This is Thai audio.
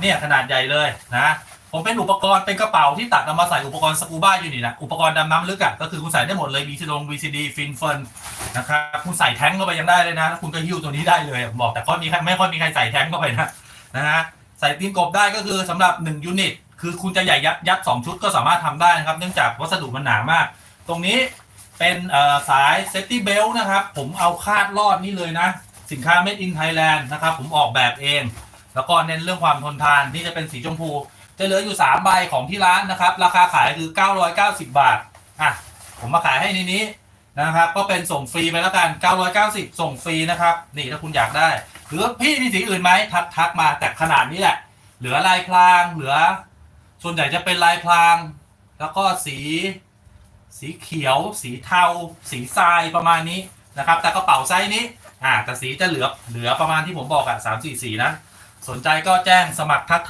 เนี่ยขนาดใหญ่เลยนะ ผมเป็นอุปกรณ์เป็นกระเป๋าที่ตัดเอามาใส่อุปกรณ์สกูบ้าอยู่นี่นะอุปกรณ์ดำน้ำลึกอะก็คือคุณใส่ได้หมดเลย BCD ลง BCD ฟินเฟินนะครับคุณใส่แท้งเข้าไปยังได้เลยนะแล้วคุณก็หิ้วตัวนี้ได้เลยผมบอกแต่ก็มีใครไม่ค่อยมีใครใส่แท้งเข้าไปนะนะฮะใส่ตีนกบได้ก็คือสำหรับ1ยูนิตคือคุณจะใหญ่ยัดยัด2ชุดก็สามารถทำได้นะครับ เนื่องจากวัสดุมันหนามาก ตรงนี้เป็นสายเซฟตี้เบลนะครับ ผมเอาคาดรอดนี่เลยนะ สินค้า made in Thailand นะครับ ผมออกแบบเอง แล้วก็เน้นเรื่องความทนทานที่จะเป็นสีชมพู จะเหลืออยู่ 3 ใบของที่ร้านนะครับ ราคาขายคือ 990 บาทอะผมมาขายให้ในนี้นะครับ ก็เป็นส่งฟรีไปแล้วกัน 990 ส่งฟรีนะครับ นี่ถ้าคุณอยากได้ หรือพี่มีสีอื่นไหมทักทักมาแต่ขนาดนี้แหละ เหลือลายพรางเหลือ ส่วนใหญ่จะเป็นลายพราง แล้วก็สี สีเขียว สีเทา สีทรายประมาณนี้นะครับ แต่กระเป๋าไซส์นี้อ่าแต่สีจะเหลือเหลือประมาณที่ผมบอกอะสามสี่สีนะ สนใจก็แจ้งสมัครทัก